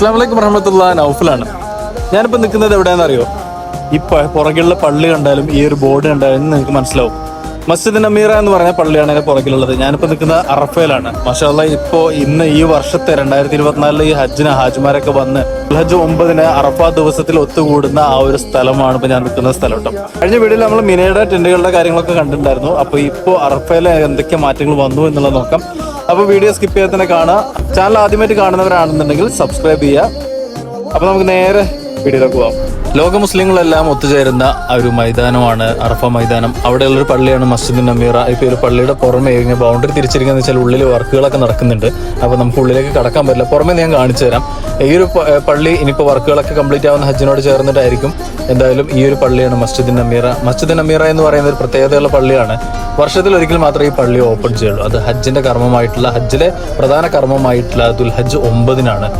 അസ്സാം വലൈക്കും വറഹമത്തുള്ള നൗഫലാണ്. ഞാനിപ്പോൾ നിൽക്കുന്നത് എവിടെയാണെന്ന് അറിയോ? ഇപ്പൊ പുറകിലുള്ള പള്ളി കണ്ടാലും ഈ ഒരു ബോർഡ് കണ്ടാലും നിങ്ങൾക്ക് മനസ്സിലാവും. മസ്ജിദ് നമീറ എന്ന് പറഞ്ഞ പള്ളിയാണ് അതിന്റെ പുറകിലുള്ളത്. ഞാനിപ്പോൾ നിൽക്കുന്നത് അറഫയിലാണ്. മഷാല്ല ഇപ്പോ ഇന്ന് ഈ വർഷത്തെ രണ്ടായിരത്തി ഇരുപത്തിനാലിലെ ഈ ഹജ്ജിന് ഹാജിമാരൊക്കെ വന്ന് ഹജ്ജ് ഒമ്പതിന് അറഫ ദിവസത്തിൽ ഒത്തുകൂടുന്ന ആ ഒരു സ്ഥലമാണ് ഇപ്പോൾ ഞാൻ നിൽക്കുന്ന സ്ഥലം കേട്ടോ കഴിഞ്ഞ വീഡിയോയിൽ നമ്മൾ മിനയുടെ ടെന്റുകളുടെ കാര്യങ്ങളൊക്കെ കണ്ടിട്ടുണ്ടായിരുന്നു. അപ്പോൾ ഇപ്പോ അറഫയിൽ എന്തൊക്കെ മാറ്റങ്ങൾ വന്നു എന്നുള്ളത് നോക്കാം. അപ്പോൾ വീഡിയോ സ്കിപ്പ് ചെയ്യാതെ തന്നെ കാണാം ചാനൽ ആദ്യമായിട്ട് കാണുന്നവരാണെന്നുണ്ടെങ്കിൽ സബ്സ്ക്രൈബ് ചെയ്യുക. അപ്പൊ നമുക്ക് നേരെ ലോക മുസ്ലിങ്ങളെല്ലാം ഒത്തുചേരുന്ന ഒരു മൈതാനമാണ് അറഫ മൈതാനം. അവിടെയുള്ള ഒരു പള്ളിയാണ് മസ്ജിദ് നമീറ. ഇപ്പൊ ഈ ഒരു പള്ളിയുടെ പുറമെ ഇങ്ങനെ ബൗണ്ടറി തിരിച്ചിരിക്കുന്ന വെച്ചാൽ ഉള്ളിൽ വർക്കുകളൊക്കെ നടക്കുന്നുണ്ട്. അപ്പോൾ നമുക്ക് ഉള്ളിലേക്ക് കടക്കാൻ പറ്റില്ല. പുറമെ ഞാൻ കാണിച്ചു തരാം. ഈ ഒരു പള്ളി ഇനിയിപ്പോൾ വർക്കുകളൊക്കെ കംപ്ലീറ്റ് ആവുന്ന ഹജ്ജിനോട് ചേർന്നിട്ടായിരിക്കും എന്തായാലും ഈ ഒരു പള്ളിയാണ് മസ്ജിദ് നമീറ. മസ്ജിദ് നമീറ എന്ന് പറയുന്ന ഒരു പ്രത്യേകതയുള്ള പള്ളിയാണ്. വർഷത്തിൽ ഒരിക്കൽ മാത്രമേ ഈ പള്ളി ഓപ്പൺ ചെയ്യുള്ളൂ. അത് ഹജ്ജിന്റെ കർമ്മമായിട്ടുള്ള ഹജ്ജിലെ പ്രധാന കർമ്മമായിട്ടുള്ള ദുൽഹജ്ജ് ഒമ്പതിനാണ്.